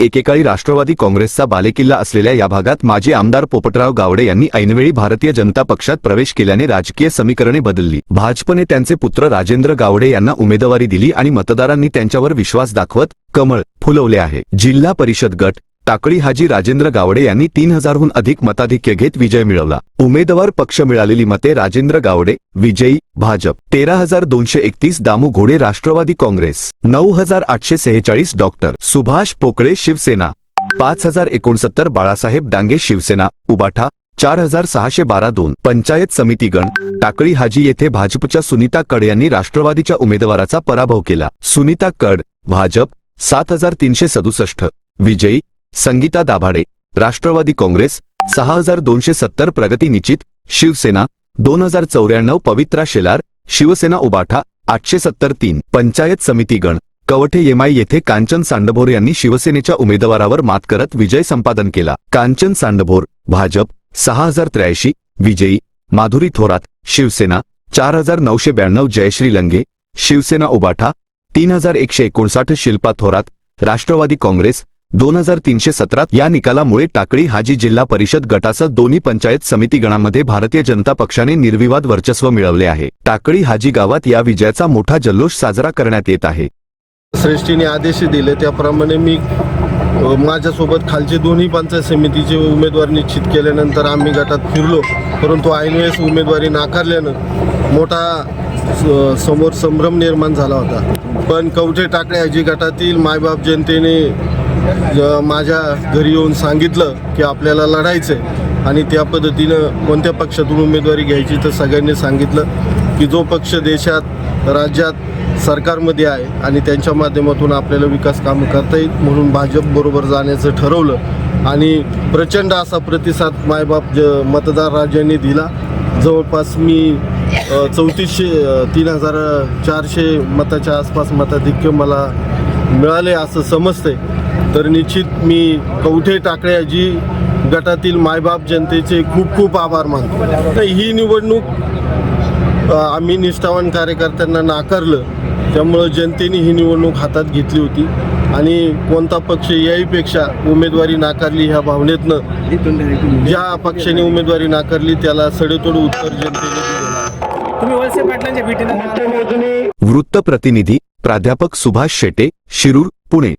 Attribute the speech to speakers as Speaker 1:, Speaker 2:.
Speaker 1: एकेकाळी राष्ट्रवादी काँग्रेसचा बालेकिल्ला असलेल्या या भागात माजी आमदार पोपटराव गावडे यांनी ऐनवेळी भारतीय जनता पक्षात प्रवेश केल्याने राजकीय समीकरणे बदलली. भाजपने त्यांचे पुत्र राजेंद्र गावडे यांना उमेदवारी दिली आणि मतदारांनी त्यांच्यावर विश्वास दाखवत कमळ फुलवले आहे. जिल्हा परिषद गट टाकळी हाजी राजेंद्र गावडे यांनी तीन हजारहून अधिक मताधिक्य घेत विजय मिळवला. उमेदवार पक्ष मिळालेली मते राजेंद्र गावडे विजयी भाजप. तेरा हजार दोनशे एकतीस दामू घोडे राष्ट्रवादी काँग्रेस. नऊ हजार आठशे सेहेचाळीस डॉक्टर सुभाष पोकळे शिवसेना. पाच हजार एकोणसत्तर बाळासाहेब डांगे शिवसेना उबाठा. चार हजार सहाशे बारा दोन. पंचायत समिती गण टाकळी हाजी येथे भाजपच्या सुनीता कड यांनी राष्ट्रवादीच्या उमेदवाराचा पराभव केला. सुनीता कड भाजप. सात हजार तीनशे सदुसष्ट. विजयी संगीता दाभाडे राष्ट्रवादी काँग्रेस सहा हजार दोनशे सत्तर प्रगती निश्चित शिवसेना दोन हजार चौऱ्याण्णव पवित्रा शेलार शिवसेना उबाठा आठशे सत्तर तीन पंचायत समिती गण कवठे येमाई येथे कांचन सांडभोर यांनी शिवसेनेच्या उमेदवारावर मात करत विजय संपादन केला. कांचन सांडभोर भाजप सहा हजार त्र्याऐंशी विजयी माधुरी थोरात शिवसेना चार हजार नऊशे ब्याण्णव जयश्री लंगे शिवसेना उबाठा तीन हजार एकशे एकोणसाठ शिल्पा थोरात राष्ट्रवादी काँग्रेस दोन हजार तीनशे सतरा या निकालामुळे टाकळी हाजी जिल्हा परिषद गटासह दोन्ही पंचायत समिती गणांमध्ये भारतीय जनता पक्षाने निर्विवाद वर्चस्व मिळवले आहे. टाकळी हाजी गावात या विजयाचा मोठा जल्लोष साजरा करण्यात येत आहे.
Speaker 2: श्रेष्ठीने आदेश दिले त्याप्रमाणे मी माझ्यासोबत खालचे दोन्ही पंचायत समितीचे उमेदवार निश्चित केल्यानंतर आम्ही गटात फिरलो. परंतु ऐनवेळेस उमेदवारी नाकारल्यानं मोठा स- समोर संभ्रम निर्माण झाला होता. पण कवठे टाकळे हाजी गटातील मायबाप जनतेने माझ्या घरी येऊन सांगितलं की आपल्याला लढायचं आहे आणि त्या पद्धतीनं कोणत्या पक्षातून उमेदवारी घ्यायची तर सगळ्यांनी सांगितलं की जो पक्ष देशात राज्यात सरकारमध्ये आहे आणि त्यांच्या माध्यमातून आपल्याला विकास कामं करता येईल म्हणून भाजपबरोबर जाण्याचं ठरवलं. आणि प्रचंड असा प्रतिसाद मायबाप ज मतदार राज्यांनी दिला. जवळपास मी चौतीसशे तीन हजार चारशे मताच्या आसपास मताधिक्य मला मिळाले असं समजतंय. तर निश्चित मी कवठे टाकळे जी गटातील मायबाप जनतेचे खूप खूप आभार मानतो. तर ही निवडणूक आम्ही निष्ठावान कार्यकर्त्यांना नाकारलं त्यामुळं जनतेने ही निवडणूक हातात घेतली होती. आणि कोणता पक्ष याहीपेक्षा उमेदवारी नाकारली ह्या भावनेतनं ज्या पक्षाने उमेदवारी नाकारली त्याला सडेतोड उत्तर जनतेने
Speaker 1: वृत्त प्रतिनिधी प्राध्यापक सुभाष शेटे शिरूर पुणे.